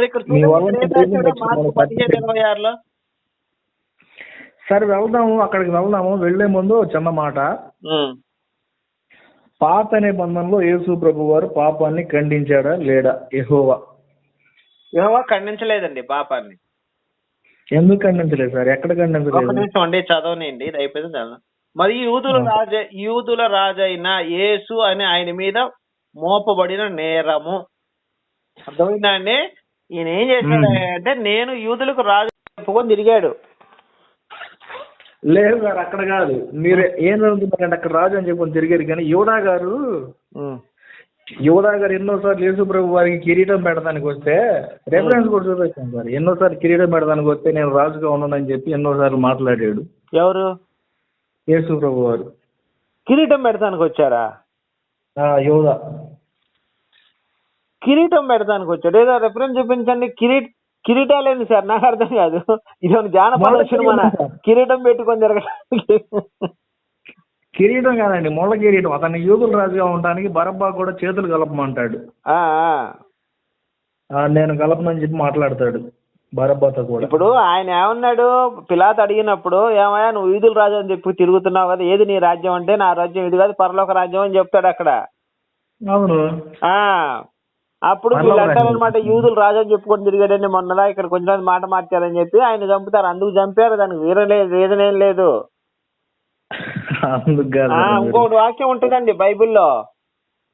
మరి ఇక్కడ ఇరవై ఆరులో? సరే వెళ్దాము అక్కడికి వెళ్దాము వెళ్ళే ముందు చిన్న మాట. పాత నిబంధనలో యేసు ప్రభు వారు పాపాన్ని ఖండించాడా లేడా? యెహోవా. యెహోవా ఖండించలేదండి పాపాన్ని. ఎందుకు ఖండించలేదు సార్? ఎక్కడ ఖండించలేదు? నిమిషం అండి చదవనండి ఇది అయిపోయింది చదవ మరి యూదుల రాజ యూదుల రాజైన యేసు అని ఆయన మీద మోపబడిన నేరము. అర్థమైందా అండి? ఈయన ఏం చేశాడు. అంటే నేను యూదులకు రాజు చెప్పుకొని తిరిగాడు. లేదు సార్ అక్కడ కాదు. మీరు ఏం చదువుతున్నారంటే అక్కడ రాజు అని చెప్పి తిరిగారు కానీ యోధా గారు యోధా గారు ఎన్నోసార్లు యేసు ప్రభు వారికి కిరీటం పెడతానికి వస్తే రెఫరెన్స్ కూడా చూపించాను సార్. ఎన్నోసార్లు కిరీటం పెడతానికి వస్తే నేను రాజుగా ఉన్నానని చెప్పి ఎన్నోసార్లు మాట్లాడాడు. ఎవరు? యేసు ప్రభు వారు. కిరీటం పెడతానికి వచ్చారా? ఆ, యోధా కిరీటం పెడతానికి వచ్చాడు ఏదో రెఫరెన్స్ చూపించండి. కిరీట్ కిరీటాలేంది సార్? నాకు అర్థం కాదు. ఇది ఒక జానపద సినిమా. కిరీటం పెట్టుకొని తిరగడానికి. కిరీటం కాదండి ముళ్ళ కిరీటం. అతన్ని యూదుల రాజుగా ఉండడానికి బరబ్బా కూడా చేతులు కలపమంటాడు. నేను కలపనని చెప్పి మాట్లాడతాడు బరబ్బాతో కూడా. ఇప్పుడు ఆయన ఏమన్నాడు? పిలాత్ అడిగినప్పుడు ఏమయ్యా నువ్వు ఈదుల రాజు అని చెప్పి తిరుగుతున్నావు కదా ఏది నీ రాజ్యం అంటే నా రాజ్యం ఇది కాదు పరలోక రాజ్యం అని చెప్తాడు అక్కడ. అవును. ఆ. అప్పుడు వీళ్ళు. అంటారనమాట యూదులు రాజు అని చెప్పుకొని తిరిగాడండి మొన్నలా ఇక్కడ కొంచెం మాట మార్చారని చెప్పి ఆయన చంపుతారు అందుకు చంపారు దానికి వేరే లేదు రీజన్ ఏం లేదు. ఇంకొకటి వాక్యం ఉంటుందండి బైబిల్లో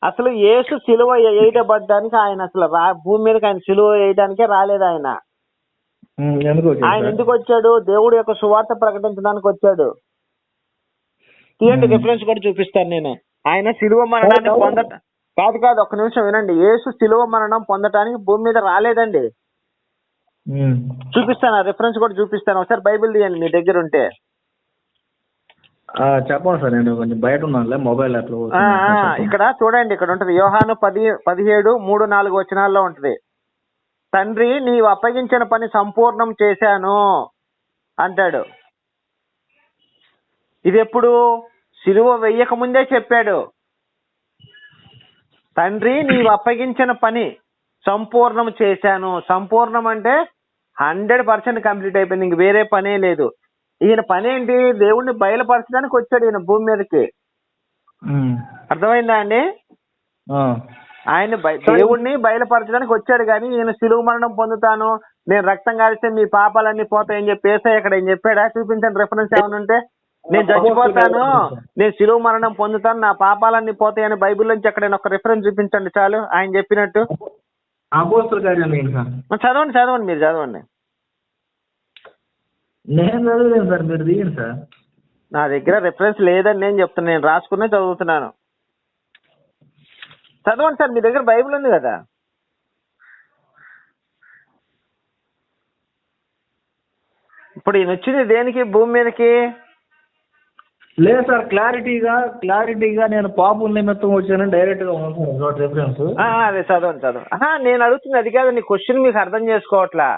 అసలు యేసు సిలువ వేయటబడ్డానికి ఆయన అసలు భూమి మీదకి ఆయన సిలువ వేయడానికే రాలేదు ఆయన ఆయన? ఎందుకు వచ్చాడు దేవుడు యొక్క సువార్త ప్రకటించడానికి వచ్చాడు తీయండి. రిఫరెన్స్ కూడా చూపిస్తాను నేను ఆయన సిలువ మరణాన్ని. పొందట కాదు కాదు ఒక్క నిమిషం వినండి. యేసు సిలువ మరణం పొందటానికి భూమి మీద రాలేదండి. చూపిస్తాను రిఫరెన్స్ కూడా చూపిస్తాను. ఒకసారి బైబిల్ తీయండి మీ దగ్గర ఉంటే. చెప్పండి సార్ నేను కొంచెం బయట ఉన్నానులే మొబైల్ యాప్ ఇక్కడ చూడండి ఇక్కడ ఉంటది. యోహాను పది పదిహేడు మూడు నాలుగు వచనాల్లో ఉంటది. తండ్రి నీవు అప్పగించిన పని సంపూర్ణం చేశాను అంటాడు. ఇది ఎప్పుడు సిలువ వెయ్యక ముందే చెప్పాడు. తండ్రి నీవు అప్పగించిన పని సంపూర్ణం చేశాను. సంపూర్ణం అంటే హండ్రెడ్ పర్సెంట్ కంప్లీట్ అయిపోయింది. ఇంక వేరే పనే లేదు. ఈయన పని ఏంటి దేవుణ్ణి బయలుపరచడానికి వచ్చాడు ఈయన భూమి మీదకి. అర్థమైందా అండి. ఆయన దేవుణ్ణి బయలుపరచడానికి వచ్చాడు కానీ ఈయన సిలువ మరణం పొందుతాను. నేను రక్తం కారిస్తే మీ పాపాలన్నీ పోతాయని చెప్పి ఏసై ఇక్కడ ఏం చెప్పాడా? చూపించండి రెఫరెన్స్ ఏమైనా ఉంటే. నేను చచ్చిపోతాను నేను సిలువ మరణం పొందుతాను. నా పాపాలన్నీ పోతాయని బైబిల్ నుంచి ఎక్కడైనా ఒక రెఫరెన్స్ చూపించండి చాలు. ఆయన చెప్పినట్టు. చదవండి చదవండి మీరు చదవండి. నేను సార్ మీరు దిగండి సార్. నా దగ్గర రెఫరెన్స్ లేదని నేను చెప్తున్నాను నేను రాసుకునే చదువుతున్నాను. చదవండి సార్ మీ దగ్గర బైబిల్ ఉంది కదా. ఇప్పుడు ఈయన వచ్చింది దేనికి? భూమి మీదకి? లేదు సార్ క్లారిటీగా క్లారిటీగా నేను పాపం నిమిత్తం వచ్చానని డైరెక్ట్గా రిఫరెన్స్ అదే చదవండి చదవండి. ఆహా, నేను అడుగుతుంది అది కాదు నీ క్వశ్చన్ మీకు అర్థం చేసుకోవట్లా?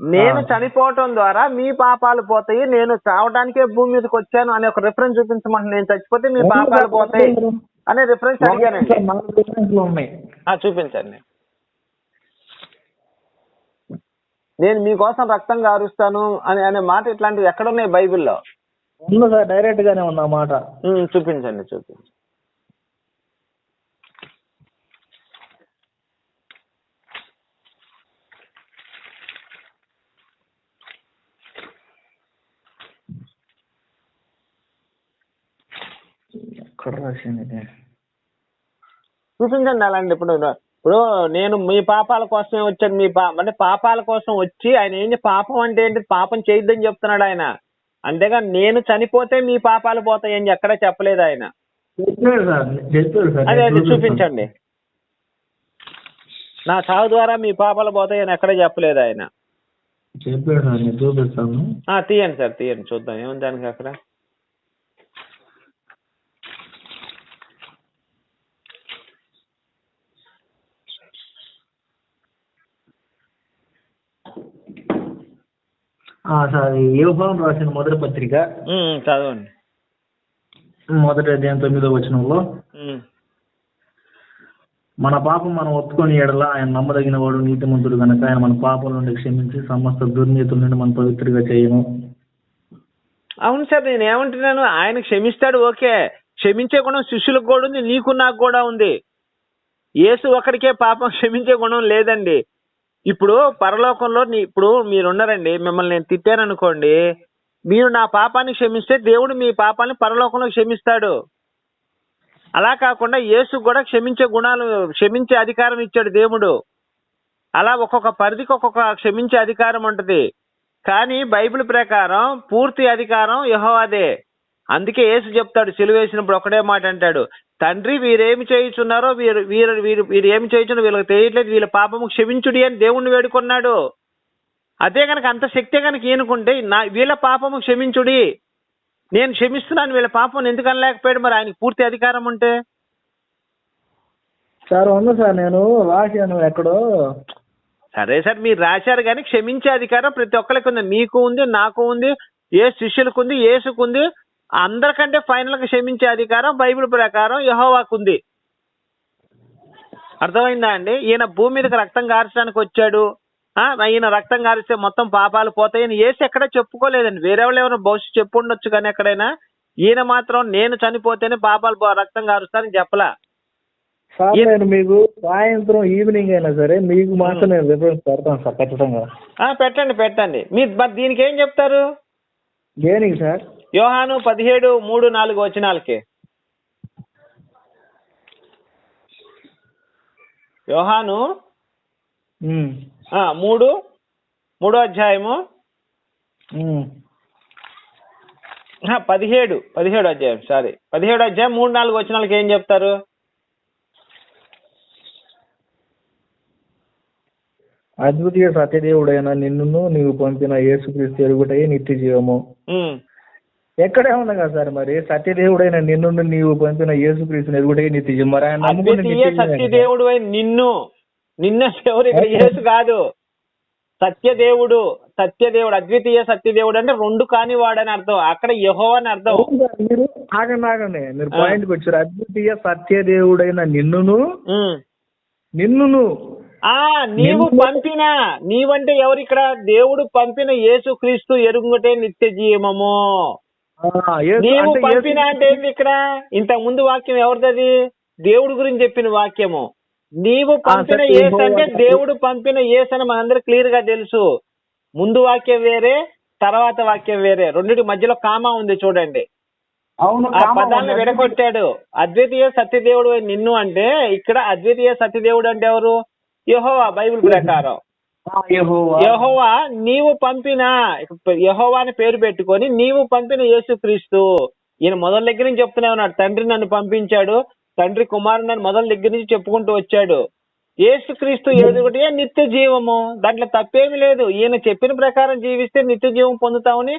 నేను. చనిపోవటం ద్వారా మీ పాపాలు పోతాయి నేను చావడానికే భూమి మీదకి వచ్చాను అనే ఒక రిఫరెన్స్ చూపించమంటే నేను చచ్చిపోతే మీ పాపాలు పోతాయి అనే రిఫరెన్స్ అడిగానండి. ఉన్నాయి. చూపించండి. నేను మీకోసం రక్తం కారుస్తాను అని అనే మాట ఇట్లాంటివి ఎక్కడున్నాయి బైబిల్లో? ఉంది సార్ డైరెక్ట్ గానే ఉంది ఆ మాట? ఉమ్, చూపించండి చూపించండి. ఎక్కడ రాసింది ఇది? చూపించండి అలాంటి ఇప్పుడు ఇప్పుడు నేను మీ పాపాల కోసమే వచ్చాను మీ పా అంటే పాపాల కోసం వచ్చి ఆయన ఏంటి పాపం అంటే ఏంటి? పాపం చేయొద్దని చెప్తున్నాడు ఆయన. అంతేగాని నేను చనిపోతే మీ పాపాలు పోతాయని ఎక్కడా చెప్పలేదు ఆయన. అదే అదే. చూపించండి. నా చావు ద్వారా మీ పాపాలు పోతాయని ఎక్కడ చెప్పలేదు ఆయన. చెప్పాడు సార్ నేను చూపిస్తాను. ఆ, తీయండి సార్ తీయండి చూద్దాం. ఏముంది దానికి అక్కడ ఆ, సార్ యోహాను రాసిన మొదటి పత్రిక. చదవండి. మొదటి అధ్యాయం తొమ్మిదో వచనంలో. మన పాపం మనం ఒప్పుకొని ఎడల ఆయన నమ్మదగిన వాడు నీతిమంతుడు కనుక ఆయన మన పాపం నుండి క్షమించి సమస్త దుర్నీతుల నుండి మన పవిత్రగా చేయను అవును సార్ నేను ఏమంటున్నాను? ఆయన క్షమిస్తాడు ఓకే. క్షమించే గుణం శిష్యులకు కూడా ఉంది నీకు నాకు కూడా ఉంది. యేసు ఒకరికే పాపం క్షమించే గుణం లేదండి. ఇప్పుడు పరలోకంలో నీ ఇప్పుడు మీరున్నారండి మిమ్మల్ని నేను తిట్టాను అనుకోండి మీరు నా పాపాన్ని క్షమిస్తే దేవుడు మీ పాపాన్ని పరలోకంలో క్షమిస్తాడు. అలా కాకుండా యేసు కూడా క్షమించే గుణాలు క్షమించే అధికారం ఇచ్చాడు దేవుడు. అలా ఒక్కొక్క పరిధికి ఒక్కొక్క క్షమించే అధికారం ఉంటుంది. కానీ బైబిల్ ప్రకారం పూర్తి అధికారం యహోవాదే. అందుకే యేసు చెప్తాడు సిలువేసినప్పుడు ఒకటే మాట అంటాడు తండ్రి వీరేమి చేయుచున్నారో వీరు వీరు వీరు వీరు ఏమి చేయుచున్నారో వీళ్ళకి తెలియట్లేదు వీళ్ళ పాపము క్షమించుడి అని దేవుణ్ణి వేడుకున్నాడు. అదే కనుక అంత శక్తి కనుక ఈయనకుంటే నా వీళ్ళ పాపము క్షమించుడి నేను క్షమిస్తున్నాను వీళ్ళ పాపం ఎందుకు అనలేకపోయాడు మరి ఆయనకి పూర్తి అధికారం ఉంటే? సార్ ఉంది సార్ నేను రాశాను ఎక్కడో. సరే సార్ మీరు రాశారు కానీ క్షమించే అధికారం ప్రతి ఒక్కరికి ఉంది. మీకు ఉంది నాకు ఉంది ఏ శిష్యులకు ఉంది ఏసుకు ఉంది. అందరికంటే ఫైనల్గా క్షమించే అధికారం బైబిల్ ప్రకారం యహోవాకు ఉంది అర్థమైందా అండి? ఈయన భూమి మీదకి రక్తం కార్చడానికి వచ్చాడు. ఈయన రక్తం కారిస్తే మొత్తం పాపాలు పోతాయని ఏసు ఎక్కడ చెప్పుకోలేదండి. వేరే వాళ్ళు ఎవరైనా భవిష్యత్తు చెప్పు ఉండొచ్చు కానీ ఎక్కడైనా. ఈయన మాత్రం నేను చనిపోతేనే పాపాలు రక్తం కారుస్తానని చెప్పలా. సార్ ఏ- నేను మీకు సాయంత్రం ఈవినింగ్ అయినా సరే మీకు మాత్రం నేను రిఫరెన్స్ పెడతాను సార్ ఖచ్చితంగా ఆ, పెట్టండి పెట్టండి. మరి దీనికి ఏం చెప్తారు? దేనికి సార్? యోహాను పదిహేడు మూడు నాలుగు వచనాలకి. యోహాను మూడు మూడో అధ్యాయము. పదిహేడు పదిహేడు అధ్యాయం సారీ పదిహేడు అధ్యాయం మూడు నాలుగు వచనాలకి ఏం చెప్తారు? అద్వితీయ సత్యదేవుడైన నిన్నును నీవు పంపిన యేసుక్రీస్తు ఎరుగుటయే నిత్య జీవము. ఎక్కడే ఉంది కదా సార్ మరి. సత్యదేవుడైన నిన్ను నీవు పంపిన యేసుక్రీస్తుని ఎరుగుటయే నిత్య మరి ఆయన అద్వితీయ. సత్యదేవుడు అయిన నిన్ను నిన్న ఎవరు ఇక్కడ యేసు కాదు. సత్యదేవుడు సత్యదేవుడు అద్వితీయ సత్యదేవుడు అంటే రెండు కానివాడని అర్థం. అక్కడ యహో అని అర్థం. మీరు ఆగండి ఆగండి. మీరు ఆ. పాయింట్కి వచ్చారు. అద్వితీయ సత్యదేవుడైన నిన్నును. నిన్నును. ఆ నీవు పంపిన. నీవంటే ఎవరు ఇక్కడ దేవుడు పంపిన యేసుక్రీస్తు ఎరుగుటే నిత్య జీవము. నీవు అంటే పంపిన యేసు- అంటే ఏంది ఇక్కడ? ఇంత ముందు వాక్యం ఎవరిదది? దేవుడు గురించి చెప్పిన వాక్యము. నీవు పంపిన యేసు అంటే దేవుడు పంపిన యేసు అని మనందరికి క్లియర్గా తెలుసు. ముందు వాక్యం వేరే తర్వాత వాక్యం వేరే. రెండింటి మధ్యలో కామా ఉంది చూడండి. ఆ పదాన్ని. విడగొట్టాడు. అద్వితీయ సత్యదేవుడు నిన్ను అంటే ఇక్కడ అద్వితీయ సత్యదేవుడు అంటే ఎవరు? యెహోవా బైబిల్ ప్రకారం. యెహోవా. నీవు పంపిన యెహోవా అని పేరు పెట్టుకొని నీవు పంపిన యేసుక్రీస్తు. ఈయన మొదల దగ్గర నుంచి చెప్తూనే ఉన్నాడు తండ్రి నన్ను పంపించాడు తండ్రి కుమారుడు నన్ను మొదల దగ్గర నుంచి చెప్పుకుంటూ వచ్చాడు. యేసుక్రీస్తు ఎదుగుటే నిత్య జీవము. దాంట్లో తప్పేమీ లేదు. ఈయన చెప్పిన ప్రకారం జీవిస్తే నిత్య జీవం పొందుతామని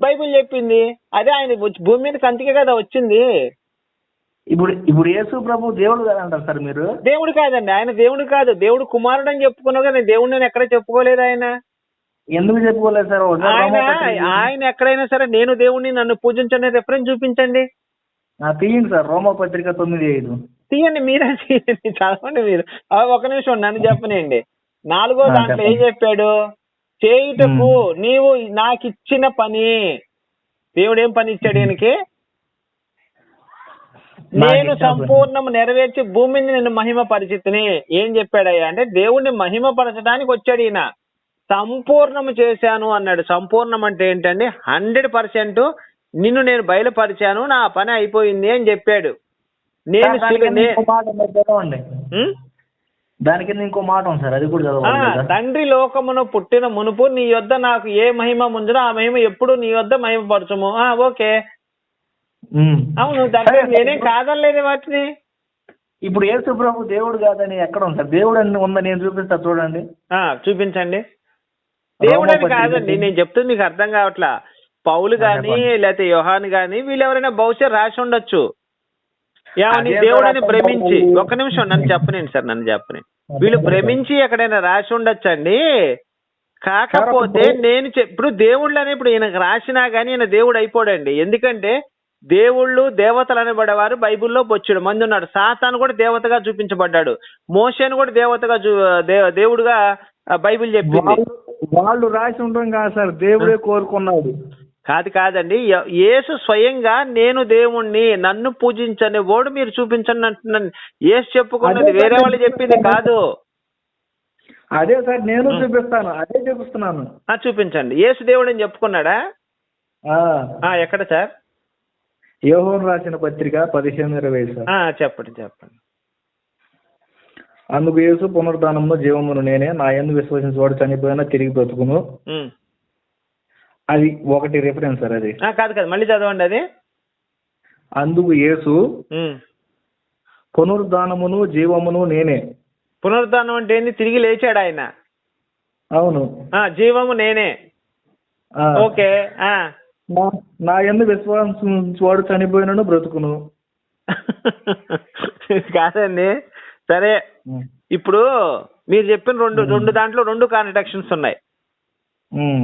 బైబిల్ చెప్పింది. అదే ఆయన భూమి మీదకి అంతికే కదా వచ్చింది. ఇప్పుడు ఇప్పుడు యేసు ప్రభు దేవుడు కదా అంటారు సార్ మీరు? దేవుడు కాదండి. ఆయన దేవుడు కాదు. దేవుడు కుమారుడు అని చెప్పుకున్నావు కదా దేవుడు నేను ఎక్కడ చెప్పుకోలేదు ఆయన? ఎందుకు చెప్పుకోలేదు సార్? ఆయన ఆయన ఎక్కడైనా సరే నేను దేవుణ్ణి నన్ను పూజించండి రెఫరెన్స్ చూపించండి. తీయండి సార్. రోమపత్రిక తొమ్మిది ఐదు. తీయండి మీరే తీయండి. చదవండి మీరు. ఒక నిమిషం నన్ను చెప్పనండి నాలుగో దాంట్లో ఏం చెప్పండి. చేయుటకు నీవు నాకు ఇచ్చిన పని. దేవుడు ఏం పని ఇచ్చాడు ఈయనకి? నాకు నేను. సంపూర్ణం నెరవేర్చి భూమిని నేను మహిమ పరిచితిని ఏం చెప్పాడయ్యా? అంటే దేవుణ్ణి మహిమ పరచడానికి వచ్చాడు ఈయన. సంపూర్ణము చేశాను అన్నాడు. సంపూర్ణం అంటే ఏంటండి? హండ్రెడ్ పర్సెంట్ నిన్ను నేను బయలుపరిచాను నా పని అయిపోయింది అని చెప్పాడు. నేను సార్, దాని శిలు- కింద నే- ఇంకో మాట ఉంది, సార్ అది కూడా తండ్రి లోకమును పుట్టిన మునుపు నీ యొద్ద నాకు ఏ మహిమ ముందునో ఆ మహిమ ఎప్పుడు నీ యొద్ద మహిమపరచము. ఆ ఓకే. అవును దాంట్లో నేనేం కాదనలేదు వాటిని. ఇప్పుడు యేసు ప్రభు దేవుడు కాదని ఎక్కడ ఉంది సార్ దేవుడు అని ఉందని నేను చూపిస్తా చూడండి. చూపించండి. దేవుడు అని కాదండి నేను చెప్తుంది మీకు అర్థం కావట్లా. పౌలు గాని. లేకపోతే యోహాన్ గాని వీళ్ళు ఎవరైనా బహుశా రాసి ఉండొచ్చు. ఏమని దేవుడు అని భ్రమించి. ఒక్క నిమిషం నన్ను చెప్పనండి సార్ నన్ను చెప్పనండి వీళ్ళు భ్రమించి ఎక్కడైనా రాసి ఉండొచ్చండి. కాకపోతే నేను ఇప్పుడు దేవుళ్ళు అని ఇప్పుడు ఈయనకు రాసినా గానీ ఈయన దేవుడు అయిపోడండి. ఎందుకంటే దేవుళ్ళు దేవతలు అనబడేవారు బైబిల్లో బొచ్చుడు మంది ఉన్నాడు సాతాను కూడా దేవతగా చూపించబడ్డాడు. మోషేను కూడా దేవతగా దేవుడుగా బైబిల్ చెప్పింది. వాళ్ళు రాసి ఉండడం కాదు సార్ దేవుడే కోరుకున్నాడు. కాదు కాదండి యేసు స్వయంగా నేను దేవుణ్ణి నన్ను పూజించని ఓడు మీరు చూపించండి అంటున్నాను. యేసు చెప్పుకున్నది వేరే వాళ్ళు చెప్పింది కాదు. అదే సార్ నేను చూపిస్తాను అదే చూపిస్తున్నాను. చూపించండి. యేసు దేవుడు అని చెప్పుకున్నాడా? ఎక్కడ సార్? యోహోను రాసిన పత్రిక పదిహేను ఇరవై సార్. చెప్పండి చెప్పండి. అందుకు యేసు పునరుద్ధానంలో జీవమును నేనే నా ఎందు విశ్వసించేవాడు చనిపోయినా తిరిగి బ్రతుకును. అది ఒకటి రిఫరెన్స్ సార్ అది. ఆ, కాదు కాదు మళ్ళీ చదవండి అది. అందుకు యేసు. పునరుద్ధానమును జీవమును నేనే. పునరుద్ధానం అంటే ఏంది? తిరిగి లేచాడు ఆయన. అవును. ఆ జీవము నేనే. ఆ. ఓకే నా- నా ఎందు విశ్వాసించేవాడు చనిపోయినను బ్రతుకును. కాదండి. సరే ఇప్పుడు మీరు చెప్పిన రెండు రెండు దాంట్లో రెండు కాంట్రడక్షన్స్ ఉన్నాయి.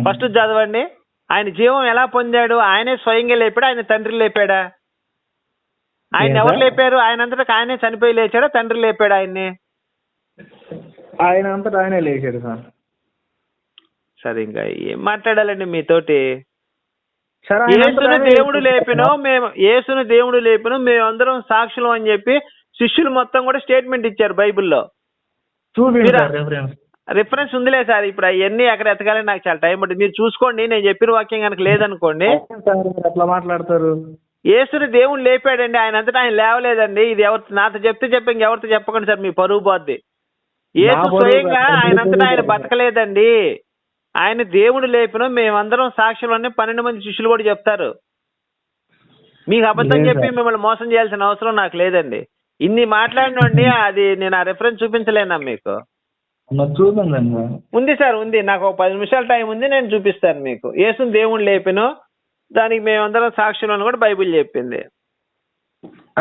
ఫస్ట్ చదవండి. ఆయన జీవం ఎలా పొందాడు? ఆయనే స్వయంగా లేపాడు? ఆయన తండ్రి లేపాడా? ఆయన? ఎవరు లేపారు? ఆయన అంతటా ఆయనే చనిపోయి లేచాడా? తండ్రి లేపాడు ఆయన్ని? ఆయన అంతటా ఆయనే లేచాడు సార్. సరే ఇంకా ఏం మాట్లాడాలండి మీతోటి? యేసును దేవుడు. లేపినో మేము యేసును దేవుడు లేపినో మేమందరం సాక్షులం అని చెప్పి శిష్యులు మొత్తం కూడా స్టేట్మెంట్ ఇచ్చారు బైబిల్లో. రిఫరెన్స్ ఉందిలే సార్ ఇప్పుడు అవన్నీ అక్కడ ఎతకాలని నాకు చాలా టైం పడుతుంది మీరు చూసుకోండి నేను చెప్పిన వాక్యం కనుక లేదనుకోండి. అట్లా మాట్లాడతారు. యేసుని దేవుడు లేపాడండి ఆయన అంతటా ఆయన లేవలేదండి. ఇది ఎవరు నాతో చెప్తే చెప్పి ఇంకెవరితో చెప్పకండి సార్ మీ పరువు పోద్ది. యేసు పరువు స్వయంగా ఆయన అంతటా ఆయన. బతకలేదండి. ఆయన దేవుడు లేపిన మేమందరం సాక్షులు అని పన్నెండు మంది శిష్యులు కూడా చెప్తారు. మీకు అబద్ధం చెప్పి. మిమ్మల్ని మోసం చేయాల్సిన అవసరం నాకు లేదండి. ఇన్ని మాట్లాడినండి అది నేను ఆ రెఫరెన్స్ చూపించలేనా మీకు? ఉంది సార్ ఉంది. నాకు ఒక పది నిమిషాల టైం ఉంది నేను చూపిస్తాను మీకు. యేసుని దేవుడు లేపిను దానికి మేమందరం సాక్షులు అని కూడా బైబిల్ చెప్పింది.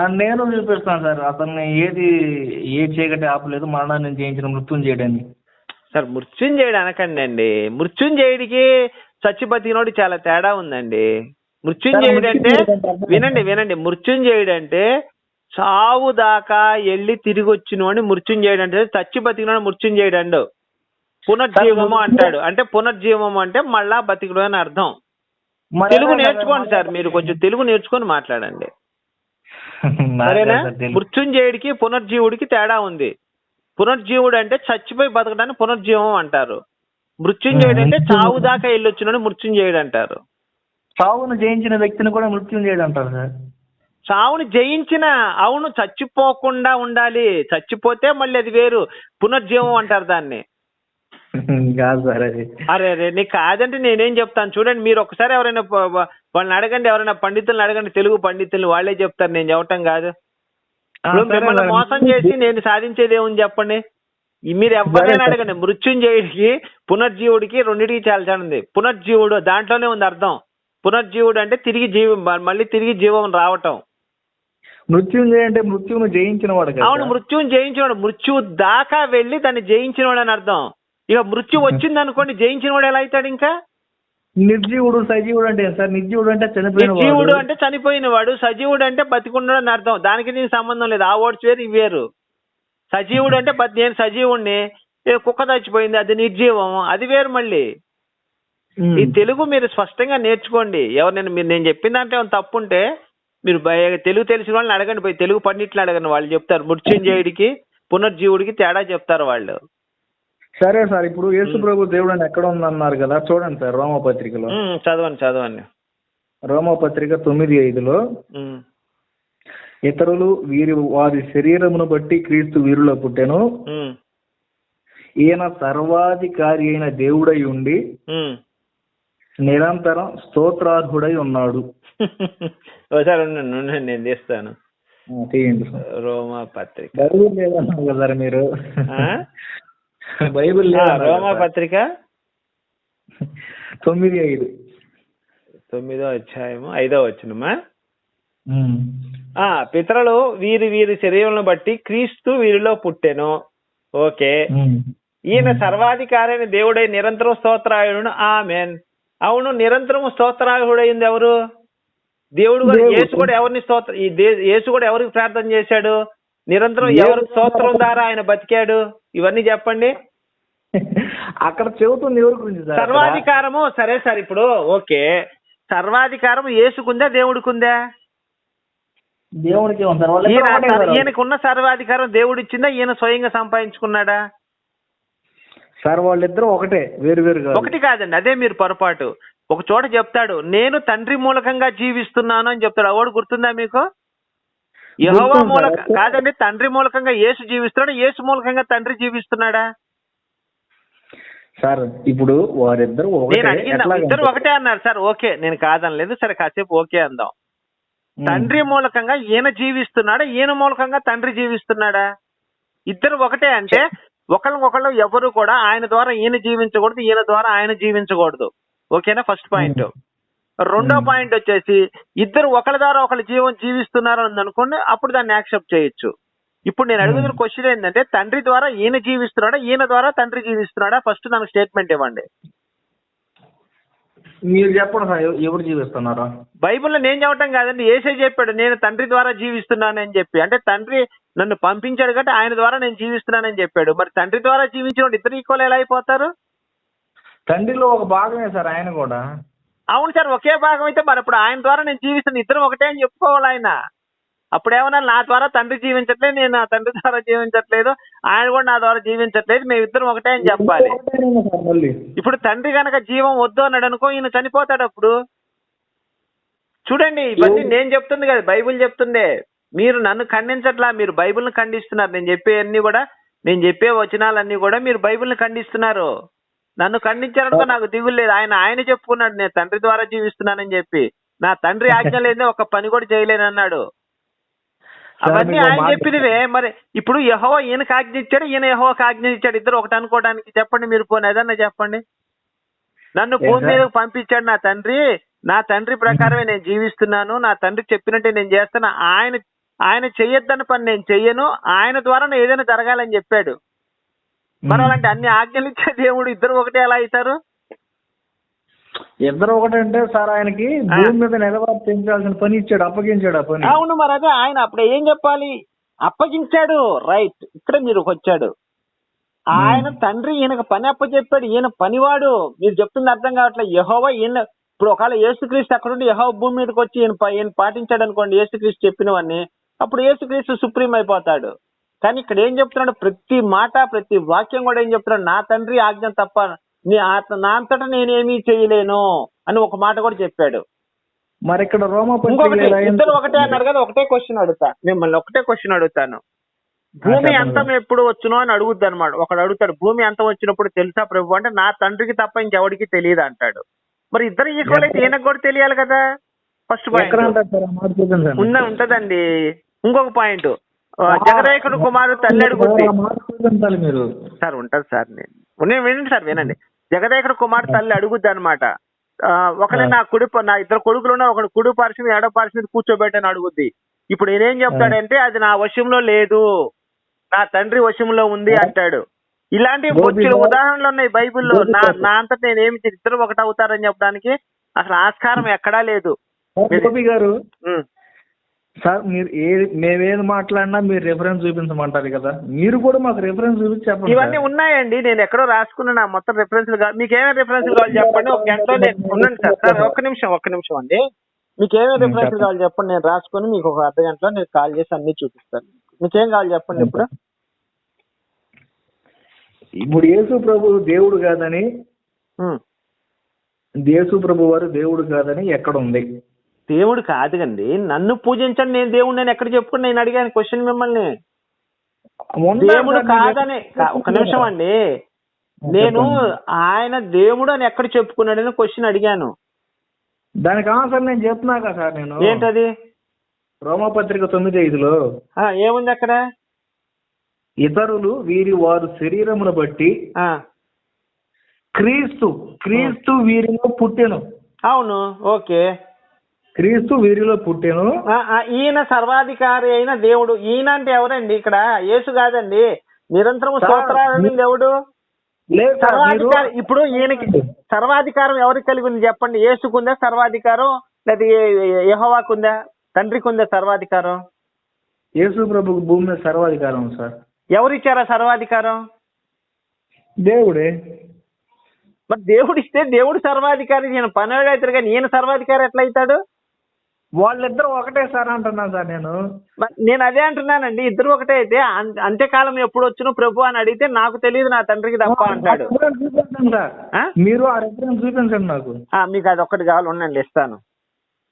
నేను చూపిస్తాను సార్. అతన్ని ఏది ఏ చీకటి ఆపలేదు మరణాన్ని జయించిన మృత్యుం చేయడాన్ని సార్ మృత్యుంజయుడు అనకండి అండి మృత్యుంజయుడికి చచ్చిబతికినోడి చాలా తేడా ఉందండి. మృత్యుంజయుడు అంటే వినండి వినండి. మృత్యుంజయుడు అంటే చావు దాకా వెళ్ళి తిరిగి వచ్చినోడిని మృత్యుంజయుడు అంటే చచ్చి బతికినోడు మృత్యుంజయుడు అండు పునర్జీవము అంటాడు. అంటే పునర్జీవము అంటే మళ్ళా బతికడు అని అర్థం. తెలుగు నేర్చుకోండి సార్ మీరు కొంచెం తెలుగు నేర్చుకొని మాట్లాడండి. సరేనా. మృత్యుంజయుడికి పునర్జీవుడికి తేడా ఉంది. పునర్జీవుడు అంటే చచ్చిపోయి బతకడాన్ని పునర్జీవం అంటారు. మృత్యుంజయుడు అంటే చావు దాకా వెళ్ళొచ్చినని మృత్యుంజయుడు అంటారు. చావును జయించిన వ్యక్తిని కూడా మృత్యుం చేయడం అంటారు సార్. చావుని జయించిన అవును చచ్చిపోకుండా ఉండాలి. చచ్చిపోతే మళ్ళీ అది వేరు. పునర్జీవం అంటారు దాన్ని. కాదు సార్ అది. అరే అరే నీకు కాదంటే నేనేం చెప్తాను? చూడండి మీరు ఒకసారి ఎవరైనా వాళ్ళని అడగండి ఎవరైనా పండితులను అడగండి తెలుగు పండితులు వాళ్ళే చెప్తారు. నేను చెప్పటం కాదు. ఇప్పుడు మిమ్మల్ని. మోసం చేసి నేను సాధించేది ఏముంది చెప్పండి మీరు ఎవరైనా. అడగండి. మృత్యుంజయుడికి పునర్జీవుడికి రెండింటికి చాలా తేడా ఉంది. పునర్జీవుడు దాంట్లోనే ఉంది అర్థం. పునర్జీవుడు అంటే తిరిగి జీవి మళ్ళీ తిరిగి జీవం రావటం. మృత్యుంజయ అంటే మృత్యువును జయించిన వాడు అవును. మృత్యువుని జయించినవాడు మృత్యువు దాకా వెళ్ళి దాన్ని జయించినవాడు అని అర్థం. ఇక మృత్యు వచ్చింది అనుకోండి జయించినవాడు ఎలా అవుతాడు ఇంకా? నిర్జీవుడు సజీవుడు అంటే సార్? నిర్జీవుడు అంటే చనిపోయిన నిర్జీవుడు వాడు. అంటే చనిపోయినవాడు సజీవుడు అంటే బతికున్నాడు అని అర్థం. దానికి దీనికి సంబంధం లేదు. ఆ వర్డ్స్ వేరు ఇవి వేరు. సజీవుడు అంటే నేను సజీవుడిని కుక్క చచ్చిపోయింది అది నిర్జీవం. అది వేరు మళ్ళీ. ఈ తెలుగు మీరు స్పష్టంగా నేర్చుకోండి. ఎవరినైనా మీరు నేను చెప్పిన దాంట్లో తప్పు ఉంటే మీరు తెలుగు తెలిసిన వాళ్ళని అడగండి. పోయి తెలుగు పండిట్లు అడగండి. వాళ్ళు చెప్తారు. మృత్యుంజయుడికి పునర్జీవుడికి తేడా చెప్తారు వాళ్ళు. సరే సార్ ఇప్పుడు యేసు ప్రభు దేవుడు అని ఎక్కడ ఉందన్నారు కదా చూడండి సార్ రోమపత్రికలో. ఉమ్, చదవండి చదవండి. రోమపత్రిక తొమ్మిది ఐదులో ఇతరులు వీరి వారి శరీరమును బట్టి క్రీస్తు వీరిలో పుట్టెను. ఈయన సర్వాధికారి అయిన దేవుడై ఉండి. నిరంతరం స్తోత్రార్హుడై ఉన్నాడు. ఒకసారి ఉండండి ఉండండి నేను తీస్తాను. తీయండి రోమా పత్రిక లేదన్నారు కదా మీరు? బైబిల్ రోమా. పత్రిక? తొమ్మిది ఐదు. తొమ్మిదో అధ్యాయము ఐదో వచ్చినమా పితరులు వీరి వీరి శరీరం బట్టి క్రీస్తు వీరిలో పుట్టెను. ఓకే. ఈయన సర్వాధికారైన దేవుడై నిరంతరం స్తోత్రాయుడు ఆమెన్. అవును నిరంతరం స్తోత్రాయుడైంది ఎవరు? దేవుడు కూడా. యేసు కూడా ఎవరిని స్తోత్ర యేసు కూడా ఎవరికి ప్రార్థన చేశాడు? నిరంతరం. ఎవరి స్తోత్రం ద్వారా ఆయన బతికాడు? ఇవన్నీ చెప్పండి. అక్కడ చెబుతుంది ఎవరి గురించి? సర్వాధికారము సరే సార్ ఇప్పుడు ఓకే. సర్వాధికారం యేసుకుందా దేవుడికుందా? సార్. ఈయనకున్న సర్వాధికారం దేవుడు ఇచ్చిందా ఈయన స్వయంగా సంపాదించుకున్నాడా? సార్ వాళ్ళిద్దరూ ఒకటే వేరు వేరు ఒకటి కాదండి అదే మీరు పొరపాటు. ఒక చోట చెప్తాడు నేను తండ్రి మూలకంగా జీవిస్తున్నాను అని చెప్తాడు. అవోడు గుర్తుందా మీకు? యహోవా మూలక. కాదండి తండ్రి మూలకంగా యేసు జీవిస్తున్నాడు? యేసు మూలకంగా తండ్రి జీవిస్తున్నాడా? సార్ ఇప్పుడు వారిద్దరు ఇద్దరు ఒకటే అన్నారు. సార్ ఓకే నేను కాదనలేదు. సరే కాసేపు ఓకే అందాం. తండ్రి మూలకంగా ఈయన జీవిస్తున్నాడా? ఈయన మూలకంగా తండ్రి జీవిస్తున్నాడా? ఇద్దరు ఒకటే అంటే ఒకళ్ళొకళ్ళు ఎవరు కూడా ఆయన ద్వారా ఈయన జీవించకూడదు ఈయన ద్వారా ఆయన జీవించకూడదు. ఓకేనా? First point. రెండో. పాయింట్ వచ్చేసి ఇద్దరు ఒకళ్ళ ద్వారా ఒకళ్ళ జీవం జీవిస్తున్నారు అని అనుకోండి అప్పుడు దాన్ని యాక్సెప్ట్ చేయొచ్చు. ఇప్పుడు నేను అడుగుతున్న. క్వశ్చన్ ఏంటంటే తండ్రి ద్వారా ఈయన జీవిస్తున్నాడా? ఈయన ద్వారా తండ్రి జీవిస్తున్నాడా? ఫస్ట్ నాకు స్టేట్మెంట్ ఇవ్వండి. మీరు చెప్పండి సార్ ఎవ- ఎవరు జీవిస్తున్నారు? బైబిల్లో నేను చెప్పటం కాదండి ఏసే చెప్పాడు నేను తండ్రి ద్వారా జీవిస్తున్నానని చెప్పి. అంటే తండ్రి నన్ను పంపించాడు కాబట్టి ఆయన ద్వారా నేను జీవిస్తున్నానని చెప్పాడు. మరి తండ్రి ద్వారా జీవించిన ఇద్దరు ఈక్వల్ ఎలా అయిపోతారు? తండ్రిలో ఒక భాగమే సార్ ఆయన కూడా. అవును సార్ ఒకే భాగం అయితే మరి ఇప్పుడు ఆయన ద్వారా నేను జీవిస్తున్న ఇద్దరం ఒకటే అని చెప్పుకోవాలి ఆయన. అప్పుడేమన్నా నా ద్వారా తండ్రి జీవించట్లేదు నేను నా తండ్రి ద్వారా జీవించట్లేదు ఆయన కూడా నా ద్వారా జీవించట్లేదు మేము ఇద్దరం ఒకటే అని చెప్పాలి. ఇప్పుడు తండ్రి గనక జీవం వద్దు అన్నాడు అనుకో ఈయన చనిపోతాడు అప్పుడు. చూడండి ఇవన్నీ? నేను చెప్తుంది కదా బైబిల్ చెప్తుందే. మీరు నన్ను ఖండించట్లా మీరు బైబిల్ని ఖండిస్తున్నారు. నేను చెప్పే అన్ని కూడా నేను చెప్పే వచనాలన్నీ కూడా మీరు బైబిల్ని ఖండిస్తున్నారు. నన్ను ఖండించారనుకో నాకు దిగులు లేదు. ఆయన ఆయన చెప్పుకున్నాడు నేను తండ్రి ద్వారా జీవిస్తున్నానని చెప్పి. నా తండ్రి ఆజ్ఞ లేదే ఒక పని కూడా చేయలేనన్నాడు. అవన్నీ ఆయన చెప్పినవే. మరి ఇప్పుడు యహో ఈయనకి ఆజ్ఞ ఇచ్చాడు ఈయన యహోకి ఆజ్ఞ ఇచ్చాడు. ఇద్దరు ఒకటి అనుకోవడానికి చెప్పండి మీరు పోనీ ఏదన్నా చెప్పండి. నన్ను భూమి? మీదకి పంపించాడు నా తండ్రి. నా తండ్రి ప్రకారమే నేను జీవిస్తున్నాను. నా తండ్రి చెప్పినట్టే నేను చేస్తాను. ఆయన ఆయన చెయ్యొద్దన్న పని నేను చెయ్యను. ఆయన ద్వారా నేను ఏదైనా జరగాలని చెప్పాడు. మరి అలాంటి అన్ని ఆజ్ఞలు ఇచ్చే దేవుడు ఇద్దరు ఒకటే ఎలా అవుతారు? ఇద్దరు ఒకటంటే సార్ ఆయనకి భూమి మీద నిలబడించాల్సిన పని ఇచ్చాడు అప్పగించాడు ఆ పని. అవును మరి అదే ఆయన అప్పుడు ఏం చెప్పాలి? అప్పగించాడు రైట్. ఇక్కడ మీరు వచ్చాడు. ఆయన తండ్రి ఈయనకు పని అప్పచెప్పాడు ఈయన పనివాడు. మీరు చెప్తుంది అర్థం కావట్లేదు. యహోవా ఈయన ఇప్పుడు ఒకవేళ యేసుక్రీస్తు అక్కడుండి యహో భూమి మీదకి వచ్చి ఈయన ఈయన పాటించాడు అనుకోండి యేసుక్రీస్తు చెప్పినవన్నీ అప్పుడు యేసుక్రీస్తు సుప్రీం అయిపోతాడు. కానీ ఇక్కడ ఏం చెప్తున్నాడు? ప్రతి మాట ప్రతి వాక్యం కూడా ఏం చెప్తున్నాడు? నా తండ్రి ఆజ్ఞ తప్ప నీ అంతటా నేనేమీ చేయలేను అని ఒక మాట కూడా చెప్పాడు. మరి ఇక్కడ ఇంకొకటి ఇద్దరు ఒకటే అన్నారు కదా ఒకటే క్వశ్చన్ అడుగుతా. మిమ్మల్ని ఒకటే క్వశ్చన్ అడుగుతాను. భూమి. అంతం ఎప్పుడు వచ్చునో అని అడుగుద్ది అనమాట ఒకడు అడుగుతాడు భూమి అంతం వచ్చినప్పుడు తెలుసా ప్రభు? అంటే నా తండ్రికి తప్ప ఇంకెవడికి తెలియదు అంటాడు. మరి ఇద్దరు ఈక్వల్ అయితే ఈయనకు కూడా తెలియాలి కదా? First point. ఉందా ఉంటదండి. ఇంకొక పాయింట్ జగదేకుడు కుమారుడు తల్లి అడుగుద్ది. మీరు. సార్ ఉంటది సార్ నేను నేను వినండి సార్ వినండి. జగదేకుడు కుమార్ తల్లి అడుగుద్ది అనమాట ఒకనే నా కుడి నా ఇద్దరు కొడుకులు ఉన్నా ఒకడు కుడి పార్శ్వం ఎడవ పార్శ్వం మీద కూర్చోబెట్టని అడుగుద్ది. ఇప్పుడు నేనేం చెప్తాడంటే అది నా వశంలో లేదు. నా తండ్రి వశంలో ఉంది అంటాడు. ఇలాంటి బొచ్చులు ఉదాహరణలు ఉన్నాయి బైబిల్లో. నా. నా అంతటా నేనేమి ఇద్దరు ఒకటి అవుతారని చెప్పడానికి అసలు ఆస్కారం ఎక్కడా లేదు. గారు. సార్ మీరు ఏ మేమేది మాట్లాడినా మీరు రెఫరెన్స్ చూపించమంటారు కదా. మీరు కూడా మాకు రెఫరెన్స్ చూపించి చెప్పండి ఇవన్నీ. ఉన్నాయండి. నేను ఎక్కడో రాసుకున్నా మొత్తం రెఫరెన్స్ మీకు ఏమేమి రెఫరెన్స్ కావాలి చెప్పండి. ఒక గంటలో నేను ఉండండి సార్. సార్ ఒక్క నిమిషం ఒక్క నిమిషం అండి. మీకు ఏమేమి రెఫరెన్స్. కావాలి చెప్పండి. నేను రాసుకొని మీకు ఒక అర్ధ గంటలో నేను కాల్ చేసి అన్ని చూపిస్తాను. మీకేం కావాలి చెప్పండి ఇప్పుడు? ఇప్పుడు యేసు ప్రభు దేవుడు కాదని. యేసు ప్రభు వారు దేవుడు కాదని ఎక్కడ ఉంది? దేవుడు కాదుగండి. నన్ను పూజించండి నేను దేవుడు నేను ఎక్కడ చెప్పుకుని నేను అడిగాను క్వశ్చన్ మిమ్మల్ని. దేవుడు కాదని ఒక నిమిషం అండి. నేను. ఆయన దేవుడు అని ఎక్కడ చెప్పుకున్నాడని క్వశ్చన్ అడిగాను. దానికి ఆన్సర్ నేను చెప్తున్నా కదా సార్ నేను. ఏంటది? రోమపత్రిక తొమ్మిది ఐదులో ఏముంది అక్కడ? ఇతరులు వీరి వారు శరీరమును బట్టి ఆ, క్రీస్తు క్రీస్తు వీరిలో పుట్టెను. అవును ఓకే. క్రీస్తు వీరిలో పుట్టెను. ఈయన సర్వాధికారి అయిన దేవుడు. ఈయన అంటే ఎవరండి ఇక్కడ? యేసు కాదండి. నిరంతరం స్తోత్రాలని దేవుడు. సర్వాధికారి ఇప్పుడు ఈయనకి సర్వాధికారం ఎవరికి కలిగి ఉంది చెప్పండి? యేసుకుందా సర్వాధికారం? లేదా యహోవాకు ఉందా తండ్రికి ఉందా సర్వాధికారం? యేసు ప్రభుకు భూమి మీద సర్వాధికారం సార్. ఎవరిచ్చారా సర్వాధికారం? దేవుడే. మరి దేవుడు ఇస్తే దేవుడు సర్వాధికారి. నేను పనివాడు అవుతాడు కానీ ఈయన సర్వాధికారి ఎట్లా అవుతాడు వాళ్ళిద్దరు ఒకటే సార్ అంటున్నాను సార్ నేను. నేను అదే అంటున్నానండి. ఇద్దరు ఒకటే అయితే అంత్యకాలం ఎప్పుడు వచ్చును ప్రభు అని అడిగితే నాకు తెలియదు నా తండ్రికి తప్ప అంటాడు? మీరు ఆ రెఫరెన్స్ చూపించండి నాకు. మీకు అది ఒక్కటి కావాలి ఉండండి ఇస్తాను.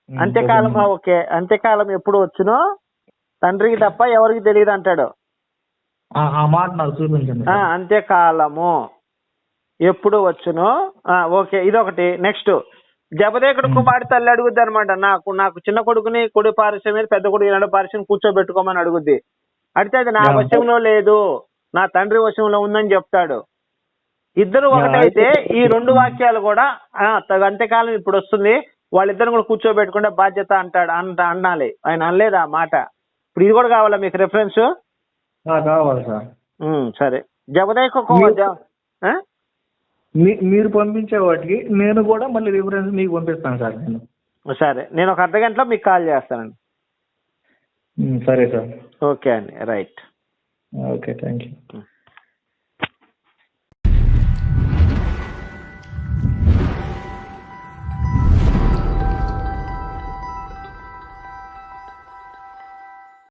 అంత్యకాలం ఓకే. అంత్యకాలం ఎప్పుడు వచ్చునో తండ్రికి తప్ప ఎవరికి తెలియదు అంటాడు. మాట నాకు చూపించండి. అంత్యకాలము ఎప్పుడు వచ్చునో ఆ, ఓకే ఇదొకటి. నెక్స్ట్. జపదేకుడు కుమార్తె తల్లి అడుగుద్ది అనమాట నాకు నాకు చిన్న కొడుకుని కుడి పారిశ్యం మీద పెద్ద కొడుకు నడు పారిశ్యం కూర్చోబెట్టుకోమని అడుగుద్ది. అడిగితే అది నా. వశంలో లేదు. నా తండ్రి వశంలో ఉందని చెప్తాడు. ఇద్దరు ఒకటైతే ఈ రెండు వాక్యాలు కూడా అంత్యకాలం ఇప్పుడు వస్తుంది. వాళ్ళిద్దరు కూడా కూర్చోబెట్టుకుంటే బాధ్యత అంటాడు అంట అనాలి ఆయన అనలేదు ఆ మాట? ఇప్పుడు ఇది కూడా కావాలా మీకు రెఫరెన్స్ కావాలి సార్. సరే. జపదేక మీరు- మీ- మీరు పంపించే వాటికి నేను కూడా మళ్ళీ రిఫరెన్స్ మీకు పంపిస్తాను సార్ నేను. సరే నేను ఒక అర్ధ గంటలో మీకు కాల్ చేస్తానండి. సరే సార్. ఓకే అండి రైట్. Okay thank you